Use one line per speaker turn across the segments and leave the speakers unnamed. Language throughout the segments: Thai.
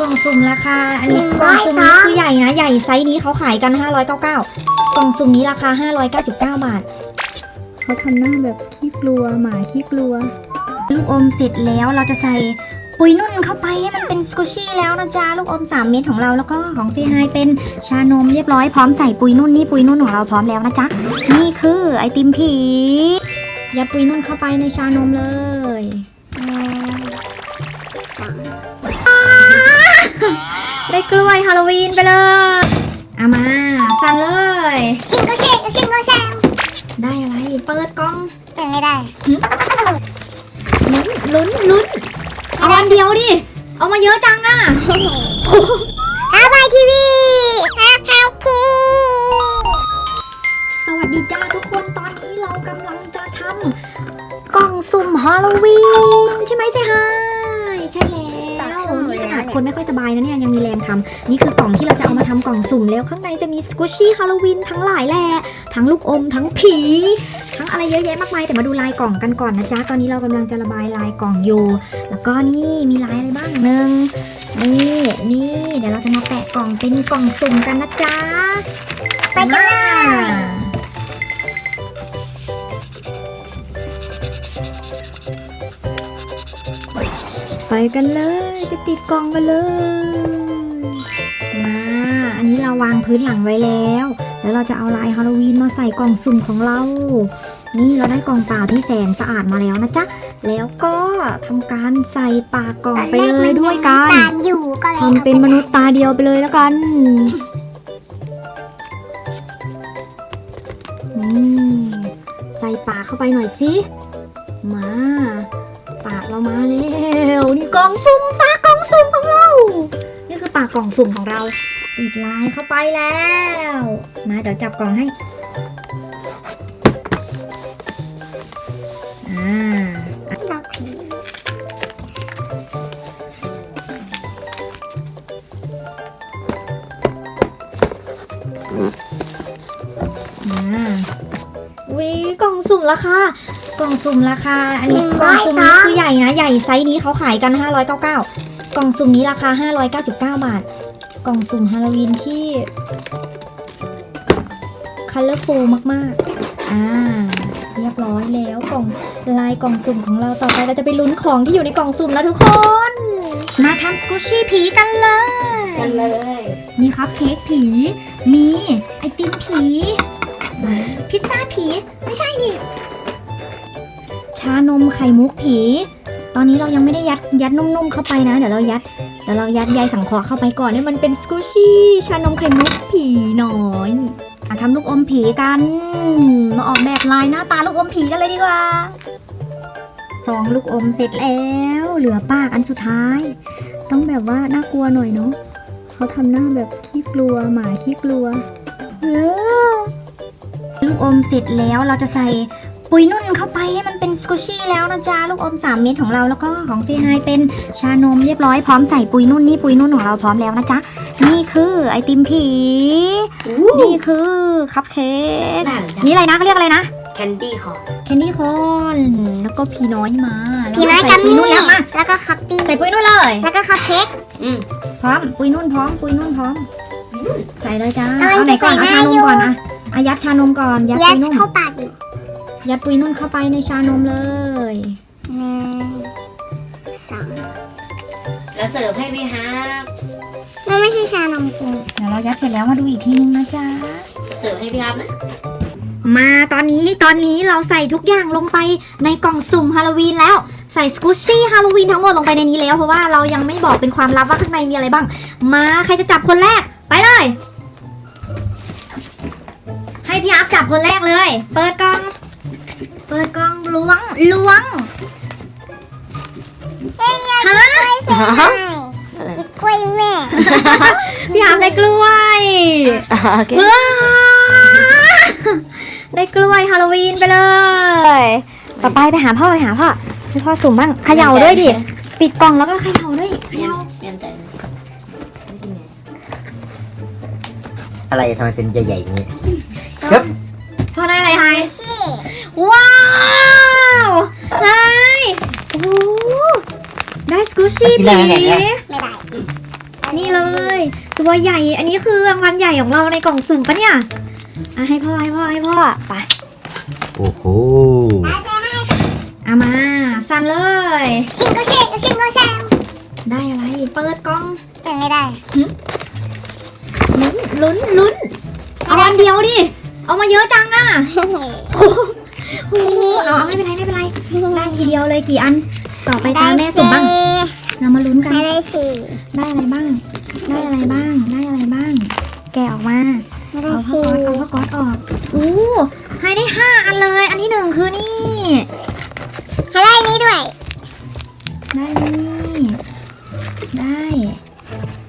กล่องสุ่มราคา อันนี้กล่องสุ่มนี้คือใหญ่นะ ใหญ่ไซส์นี้เขาขายกัน 599 กล่องสุ่มนี้ราคา 599 บาท เขาทำหน้าแบบขี้กลัวหมาขี้กลัว ลูกอมเสร็จแล้วเราจะใส่ปุยนุ่นเข้าไปให้มันเป็นสกูชี่แล้วนะจ๊ะลูกอม 3 เม็ดของเราแล้วก็ของเซฮายเป็นชานมเรียบร้อยพร้อมใส่ปุยนุ่นนี่ปุยนุ่นของเราพร้อมแล้วนะจ๊ะนี่คือไอติมผียัดปุยนุ่นเข้าไปในชานมเลย ได้กล้วยฮาโลวีนไปเลยเอามาสั่นเลย
ชิงก็เชงชิงก็แชง
ได้อะไร เปิดกล่อง
แต่ไม่ได้
ลุ้นลุ้นลุ้นเอาอันเดียวดิ เอามาเยอะจังอะ
ฮาบายทีวีฮาบายทีวี
สวัสดีจ้าทุกคนตอนนี้เรากำลังจะทำกล่องสุ่มฮาโลวีนใช่ไหมเซฮายใช่แล้วนี่ขนาด คนไม่ค่อยสบายนะเนี่ยยังมีแรงทำนี่คือกล่องที่เราจะเอามาทำกล่องสุ่มแล้วข้างในจะมีสกูชี่ฮาโลวีนทั้งหลายแหละทั้งลูกอมทั้งผี ทั้งอะไรเยอะแยะมากมายแต่มาดูลายกล่องกันก่อนนะจ๊ะตอนนี้เรากำลังจะระบายลายกล่องอยู่ แล้วก็นี่มีลายอะไรบ้างหนึ่งนี่นี่เดี๋ยวเราจะมาแปะกล่องเป็นกล่องสุ่มกันนะจ๊ะ
ไปกันเลย
ไปกันเลยจะติดกล่องกันเลย มา อันนี้เราวางพื้นหลังไว้แล้ว แล้วเราจะเอาลายฮาโลวีนมาใส่กล่องสุ่มของเรา นี่เราได้กล่องเปล่าที่แสนสะอาดมาแล้วนะจ๊ะ แล้วก็ทำการใส่ปากกล่องไปเลยด้วยกัน
ตามอยู่ก็เลย
ทำเป็นมนุษย์ตาเดียวไปเลยแล้วกันนี่ใส่ปากเข้าไปหน่อยสิ มา ปากเรามาแล้ว นี่กล่องสุ่มปากกล่องสุ่มของเรา นี่คือปากกล่องสุ่มของเราติดลายเข้าไปแล้ว มาเดี๋ยวจับกล่องให้ อ่า
เราผี
อ่าวิกล่องสุ่มราคา กล่องสุ่มราคา อันนี้กล่องสุ่มนี้คือใหญ่นะ ใหญ่ไซส์นี้เขาขายกัน 599 กล่องสุ่มนี้ราคา 599 บาท กล่องสุ่มฮาโลวีนที่คัลเลอร์ฟูลมากๆ อ่า เรียบร้อยแล้วกล่องลายกล่องสุ่มของเราต่อไปเราจะไปลุ้นของที่อยู่ในกล่องสุ่มแล้วทุกคน มาทำสกูชี่ผีกันเลย
กันเลย
มีคัพเค้กผี มีไอติมผี พิซซ่าผี ไม่ใช่นี่ชานมไข่มุกผี ตอนนี้เรายังไม่ได้ยัดยัดนุ่มๆเข้าไปนะ เดี๋ยวเรายัดเดี๋ยวเรายัดใยสังเคราะห์เข้าไปก่อนให้มันเป็นสกูชี่ชานมไข่มุกผีน้อยอะทำลูกอมผีกัน มาออกแบบลายหน้าตาลูกอมผีกันเลยดีกว่าสองลูกอมเสร็จแล้ว เหลือปากอันสุดท้าย ต้องแบบว่าน่ากลัวหน่อยเนาะเขาทำหน้าแบบขี้กลัวหมาขี้กลัวลูกอมเสร็จแล้วเราจะใส่ ปุยนุ่นเข้าไปให้มันเป็นสกูชี่แล้วนะจ๊ะลูกอม 3 เม็ดของเราแล้วก็ของเซฮายเป็นชานมเรียบร้อยพร้อมใส่ปุยนุ่นนี่ปุยนุ่นของเราพร้อมแล้วนะจ๊ะนี่คือไอติมผี นี่คือคัพเค้ก
นั่น
นี่อะไรนะเขาเรียกอะไรนะ
แคนดี้ของ
แคนดี้คอนแล้วก็ผีน้อยมาแล้ว
ผีน้อย
ใส่
กัม
ปุย
มี่
นุ่นแล้วมา
แล้วก็คัพปี้
ใส่ปุยนุ่นเลย
แล้วก็คัพเค้ก
อืม
พร้อมปุยนุ่นพร้อมปุยนุ่นพร้อม ใส่เลยจ้า
เอา
เอาไหนก่อน
ใส่
เอา
หน้า
ชานม
อยู่
ก่อนอะอายัดชานมก่อนยัด
ยัด
ปุยนุ่น
เข้าปากอยู่
ยัดปุยนุ่นเข้าไปในชานมเลย
หนึ่งสอง
แล้วเสิร์ฟให้ไหมฮะ
มันไม่ใช่ชานมจริง
เดี๋ยวเรายัดเสร็จแล้วมาดูอีกทีนึงนะจ๊ะ
เสิร์ฟให้พี่ครับนะ
มาตอนนี้ตอนนี้เราใส่ทุกอย่างลงไปในกล่องสุ่มฮาโลวีนแล้วใส่สกูชี่ฮาโลวีนทั้งหมดลงไปในนี้แล้ว เพราะว่าเรายังไม่บอกเป็นความลับว่าข้างในมีอะไรบ้าง มาใครจะจับคนแรก ไปเลย ให้พี่อัพจับคนแรกเลย เปิดกล่อง เปิดกล่องล้วงล้วง
เฮ้ยอยาก
ฮะ
กินกล้วยเสียให้กินกล้วยแม่
พี่อัพได้กล้วย
โอเค
ว้าวได้กล้วยฮาโลวีนไปเลย ต่อไปไปหาพ่อไปหาพ่อให้พ่อสุ่มบ้างเขย่าด้วยดิ ปิดกล่องแล้วก็เขย่าด้วยเขย่า
เปลี่ยนใจ
อะไรทำไมเป็นใหญ่ๆอย่างนี้
พ่อได้อะไรไฮ
ชี่
ว้าวไฮโอ้โหได้สกูชี่
กินได้
ผี
ไหมเนี่ย
ไม่ได้
นี่เลย ตัวใหญ่ อันนี้คือรางวัลใหญ่ของเราในกล่องสุ่มปะเนี่ยอะให้พ่อให้พ่อให้พ่อไป
โอ้โห
เอามาสั่นเลย
ชิงก็เช่ชิงก็เช่
ได้อะไร เปิดกล่อง
แต่ไม่ได้
ลุ้นลุ้นลุ้นเอาอันเดียวดิ เอามาเยอะจังอะโอ้โหเอาเอาไม่เป็นไรไม่เป็นไรได้ทีเดียวเลยกี่อัน ต่อไปตามแม่สุ่มบ้าง เรามาลุ้นกัน
ไม่ได้สี่
ได้อะไรบ้าง ได้อะไรบ้าง ได้อะไรบ้าง แกะออกมา
ไม่ได้
เอาผ้า
สี่
ก๊อซเอาผ้าก๊อซออกอู้ให้ได้ห้าอันเลย อันที่หนึ่งคือนี่
ให้ได้นี้ด้วย
ได้นี่ได้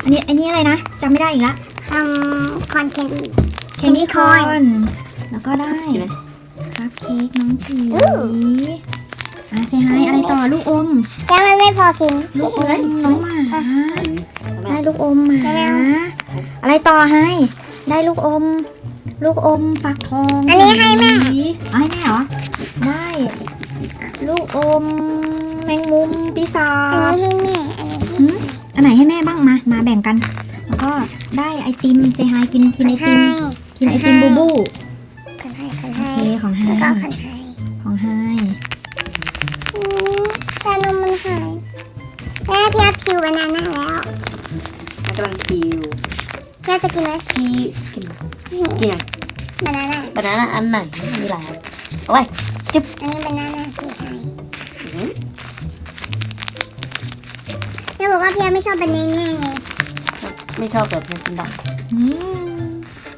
อันนี้อันนี้อะไรนะจำไม่ได้อีกละ
ทำคอนเทนต์ อีก
เคนดี้คอ
Corn
นแล้วก็ได้ครับเค้กน้องผี
อู้
อะเซฮายอะไรต่อลูกอม
แล้วมันไม่พอกิน
ลูกอมน้องหมาได้ลูกอมหมา
ไม่เอา
อะไรต่อให้ ได้ลูกอม ลูกอมฟักทอง
อันนี้ให้แม่
เอาให้แม่เหรอ ได้ ลูกอมแมงมุมปีศา
อัน
จ
นี้ให้แม่อันนี้
หืมอันไหนให้แม่บ้างมา มาแบ่งกัน แล้วก็ได้ไอติมเซฮายกินกินไอติ
ให้
ม กินไอติมบูบู
คนให้คน
โอ
ให้
เคของไฮ
แล้วก็คนให้
ของไฮ
อืมแต่นมมันหายแม่พี่อาพิวไปนานแล้ว
มันกำลังคิว
พี่อาจะกินไหม
พี่กินกินยัง
บานาน่า
บานาน่าอันไหนมีหลายอันเอาไว้
อันนี้บานาน่าพี่ให้แม่บอกว่าพี่อาไม่ชอบเป็นนี้เนี่ยไง
ไม่ชอบแบบไม่กินได้
อืม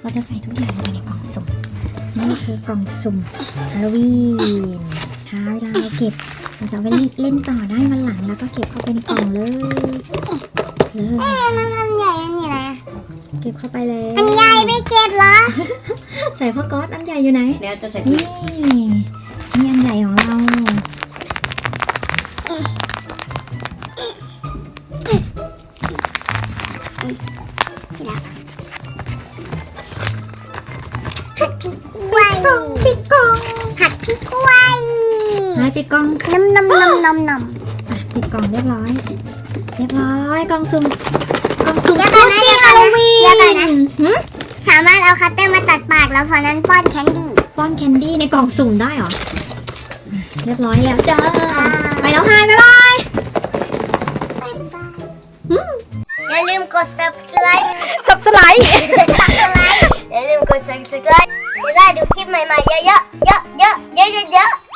เราจะใส่ทุกอย่างลงไปในกล่องสุ่มนี่คือกล่องสุ่มฮาโลวีนท้าเวลาเราเก็บเราจะเอาไปเล่นต่อได้วันหลังแล้วก็เก็บเข้าไปในกล่องเลยเลย
เอ้ยมันอันใหญ่อันนี้อะไรอะ
เก็บเข้าไปเลย
อันใหญ่ไม่เก็บเหรอ
ใส่พ่อก๊อตอันใหญ่อยู่ไหน
เดี๋ยวจะใส่
นี่นี่อันใหญ่ของเรา ปิดกล่อง
น้ำน้ำน้ำน้ำน้ำ
อะปิดกล่องเรียบร้อย เรียบร้อยกล่องสุ่มกล่องสุ่ม
เดี๋ยวก่อนนะเดี๋ยวก่อนนะเดี๋ยวก่อนนะ
หืม
สามารถเอาคัตเตอร์มาตัดปากแล้วพอนั้นป้อนแคนดี้
ป้อนแคนดี้ในกล่องสุ่มได้เหรอเรียบร้อยแล้วจ้าไปแล้วค่ะบ๊ายบาย
อย่าลืมกด subscribe
สับสไลด์
subscribe อย่าลืมกด subscribe จะได้ดูคลิปใหม่ๆเยอะๆเยอะๆเยอะๆเยอะๆ